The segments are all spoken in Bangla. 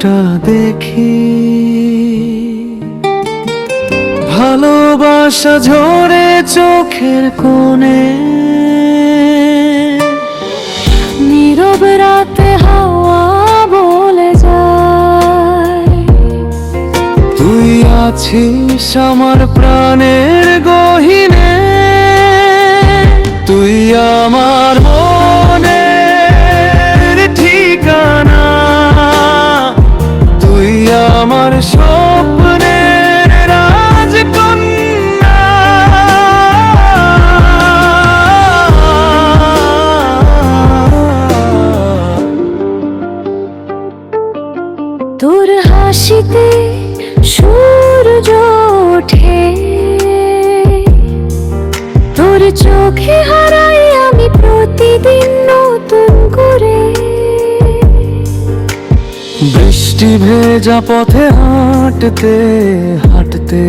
মুখটা দেখি। ভালোবাসা ঝরে চোখের কোণে। নীরব রাতে হাওয়া বলে যায়। তুই আছিস আমার প্রাণের গহিনে। তুই আমার মনের হাসিতে সূর্য ওঠে। তোর চোখে হারাই আমি প্রতিদিন নতুন করে। বৃষ্টি ভেজা পথে হাঁটতে হাঁটতে।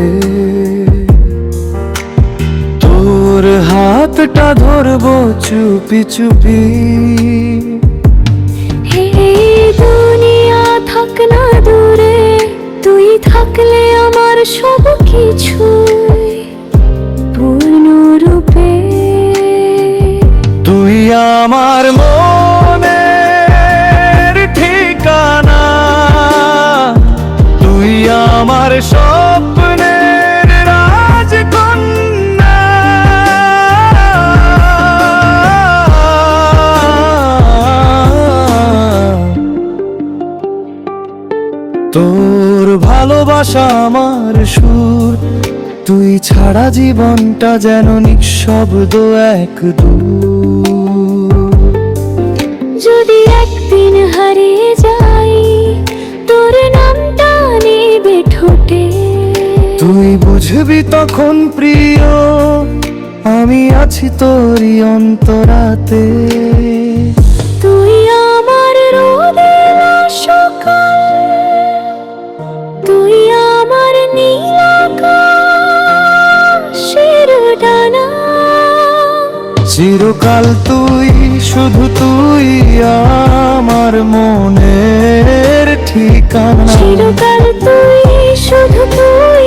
তোর হাতটা ধরবো চুপি চুপি। সব কিছু পূর্ণরূপে তুই আমার মনের ঠিকানা। তুই আমার স্বপ্নের ভালোবাসা আমার সুর। তুই ছাড়া জীবনটা যেন নিঃশব্দ এক যদি একদিন হারিয়ে যাই তোর নামটা নেবে ঠোঁটে। তুই বুঝবি তখন প্রিয় আমি আছি তোরই অন্তরাতে। চিরকাল তুই শুধু তুই আমার মনের ঠিকানা। চিরকাল তুই শুধু তুই